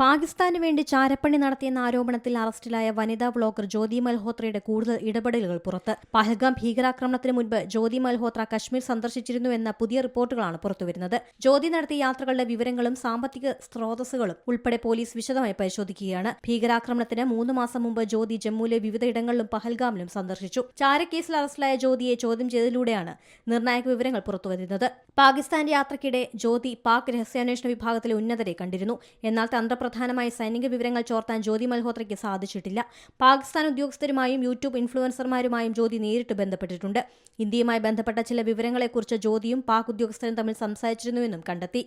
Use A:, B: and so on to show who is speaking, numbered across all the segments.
A: പാകിസ്ഥാന് വേണ്ടി ചാരപ്പണി നടത്തിയെന്ന ആരോപണത്തിൽ അറസ്റ്റിലായ വനിതാ ബ്ലോഗർ ജ്യോതി മൽഹോത്രയുടെ കൂടുതൽ ഇടപെടലുകൾ പുറത്ത്. പഹൽഗാം ഭീകരാക്രമണത്തിന് മുൻപ് ജ്യോതി മൽഹോത്ര കശ്മീർ സന്ദർശിച്ചിരുന്നുവെന്ന പുതിയ റിപ്പോർട്ടുകളാണ് പുറത്തുവരുന്നത്. ജ്യോതി നടത്തിയ യാത്രകളുടെ വിവരങ്ങളും സാമ്പത്തിക സ്രോതസ്സുകളും ഉൾപ്പെടെ പോലീസ് വിശദമായി പരിശോധിക്കുകയാണ്. ഭീകരാക്രമണത്തിന് മൂന്ന് മാസം മുമ്പ് ജ്യോതി ജമ്മുവിലെ വിവിധ ഇടങ്ങളിലും പഹൽഗാമിലും സന്ദർശിച്ചു. ചാരക്കേസിൽ അറസ്റ്റിലായ ജ്യോതിയെ ചോദ്യം ചെയ്തതിലൂടെയാണ് നിർണായക വിവരങ്ങൾ പുറത്തുവരുന്നത്. പാകിസ്ഥാന്റെ യാത്രയ്ക്കിടെ ജ്യോതി പാക് രഹസ്യാന്വേഷണ വിഭാഗത്തിലെ ഉന്നതരെ കണ്ടിരുന്നു. എന്നാൽ തന്ത്രപ്രധാനമായ സൈനിക വിവരങ്ങൾ ചോർത്താൻ ജ്യോതി മൽഹോത്രയ്ക്ക് സാധിച്ചിട്ടില്ല. പാകിസ്ഥാൻ ഉദ്യോഗസ്ഥരുമായും യൂട്യൂബ് ഇൻഫ്ലുവൻസർമാരുമായും ജ്യോതി നേരിട്ട് ബന്ധപ്പെട്ടിട്ടുണ്ട്. ഇന്ത്യയുമായി ബന്ധപ്പെട്ട ചില വിവരങ്ങളെക്കുറിച്ച് ജ്യോതിയും പാക് ഉദ്യോഗസ്ഥരും തമ്മിൽ സംസാരിച്ചിരുന്നുവെന്നും കണ്ടെത്തി.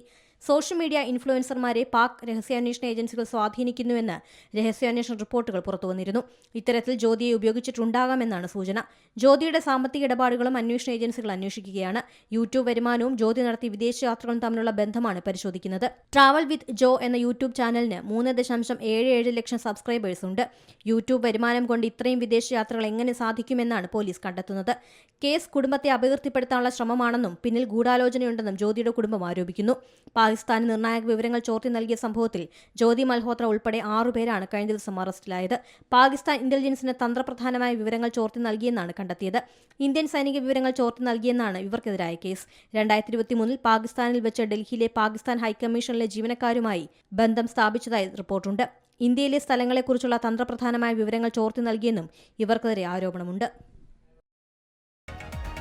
A: സോഷ്യൽ മീഡിയ ഇൻഫ്ലുവൻസർമാരെ പാക് രഹസ്യാന്വേഷണ ഏജൻസികൾ സ്വാധീനിക്കുന്നുവെന്ന് രഹസ്യാന്വേഷണ റിപ്പോർട്ടുകൾ പുറത്തുവന്നിരുന്നു. ഇത്തരത്തിൽ ജ്യോതിയെ ഉപയോഗിച്ചിട്ടുണ്ടാകാമെന്നാണ് സൂചന. ജ്യോതിയുടെ സാമ്പത്തിക ഇടപാടുകളും അന്വേഷണ ഏജൻസികൾ അന്വേഷിക്കുകയാണ്. യൂട്യൂബ് വരുമാനവും ജ്യോതി നടത്തിയ വിദേശ യാത്രകളും തമ്മിലുള്ള ബന്ധമാണ് പരിശോധിക്കുന്നത്. ട്രാവൽ വിത്ത് ജോ എന്ന യൂട്യൂബ് ചാനലിന് മൂന്ന് ദശാംശം ഏഴ് ഏഴ് ലക്ഷം സബ്സ്ക്രൈബേഴ്സ് ഉണ്ട്. യൂട്യൂബ് വരുമാനം കൊണ്ട് ഇത്രയും വിദേശ യാത്രകൾ എങ്ങനെ സാധിക്കുമെന്നാണ് പോലീസ് കണ്ടെത്തുന്നത്. കേസ് കുടുംബത്തെ അപകീർത്തിപ്പെടുത്താനുള്ള ശ്രമമാണെന്നും പിന്നിൽ ഗൂഢാലോചനയുണ്ടെന്നും ജ്യോതിയുടെ കുടുംബം ആരോപിക്കുന്നു. പാകിസ്ഥാന് നിർണായക വിവരങ്ങൾ ചോർത്തി നൽകിയ സംഭവത്തിൽ ജ്യോതി മൽഹോത്ര ഉൾപ്പെടെ ആറുപേരാണ് കഴിഞ്ഞ ദിവസം അറസ്റ്റിലായത്. പാകിസ്ഥാൻ ഇന്റലിജൻസിന് തന്ത്രപ്രധാനമായ വിവരങ്ങൾ ചോർത്തി നൽകിയെന്നാണ് കണ്ടെത്തിയത്. ഇന്ത്യൻ സൈനിക വിവരങ്ങൾ ചോർത്തി നൽകിയെന്നാണ് ഇവർക്കെതിരായ കേസ്. രണ്ടായിരത്തി ഇരുപത്തിമൂന്നിൽ പാകിസ്ഥാനിൽ വെച്ച് ഡൽഹിയിലെ പാകിസ്ഥാൻ ഹൈക്കമ്മീഷനിലെ ജീവനക്കാരുമായി ബന്ധം സ്ഥാപിച്ചതായി റിപ്പോർട്ടുണ്ട്. ഇന്ത്യയിലെ സ്ഥലങ്ങളെക്കുറിച്ചുള്ള തന്ത്രപ്രധാനമായ വിവരങ്ങൾ ചോർത്തി നൽകിയെന്നും ഇവർക്കെതിരെ ആരോപണമുണ്ട്.